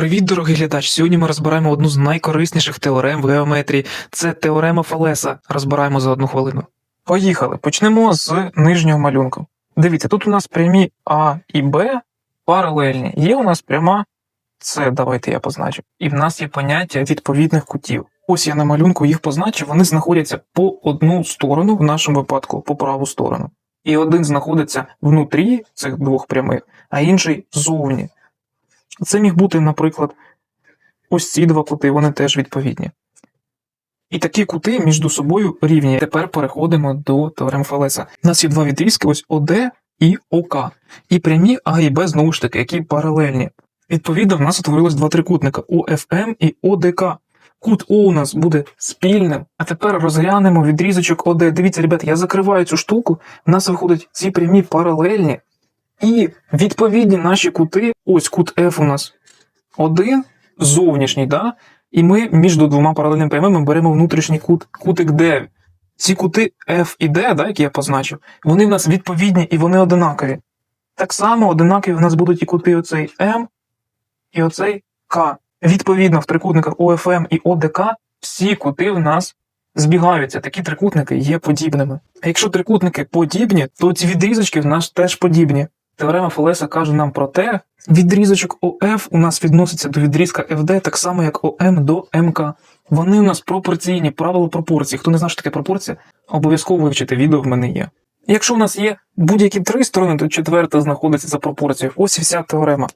Привіт, дорогий глядач! Сьогодні ми розбираємо одну з найкорисніших теорем в геометрії. Це теорема Фалеса. Розбираємо за одну хвилину. Поїхали. Почнемо з нижнього малюнку. Дивіться, тут у нас прямі А і Б паралельні. Є у нас пряма С, давайте я позначу. І в нас є поняття відповідних кутів. Ось я на малюнку їх позначив, вони знаходяться по одну сторону, в нашому випадку по праву сторону. І один знаходиться внутрі цих двох прямих, а інший зовні. Це міг бути, наприклад, ось ці два кути, вони теж відповідні. І такі кути між собою рівні. Тепер переходимо до теорем Фалеса. У нас є два відрізки, ось ОД і ОК. І прямі А і Б, знову ж таки, які паралельні. Відповідно, в нас утворилось два трикутника ОФМ і ОДК. Кут О у нас буде спільним. А тепер розглянемо відрізочок ОД. Дивіться, ребята, я закриваю цю штуку, в нас виходять ці прямі паралельні. І відповідні наші кути, ось кут F у нас один, зовнішній, да? і ми між двома паралельними прямими беремо внутрішній кут, кутик D. Ці кути F і D, да, які я позначив, вони в нас відповідні і вони одинакові. Так само одинакові в нас будуть і кути оцей М і оцей К. Відповідно, в трикутниках ОФМ і ОДК всі кути в нас збігаються. Такі трикутники є подібними. А якщо трикутники подібні, то ці відрізочки в нас теж подібні. Теорема Фолеса каже нам про те, відрізочок ОФ у нас відноситься до відрізка ФД так само, як ОМ до МК. Вони у нас пропорційні, правило пропорцій. Хто не знає, що таке пропорція, обов'язково вивчити відео в мене є. Якщо у нас є будь-які три сторони, то четверта знаходиться за пропорцією. Ось і вся теорема.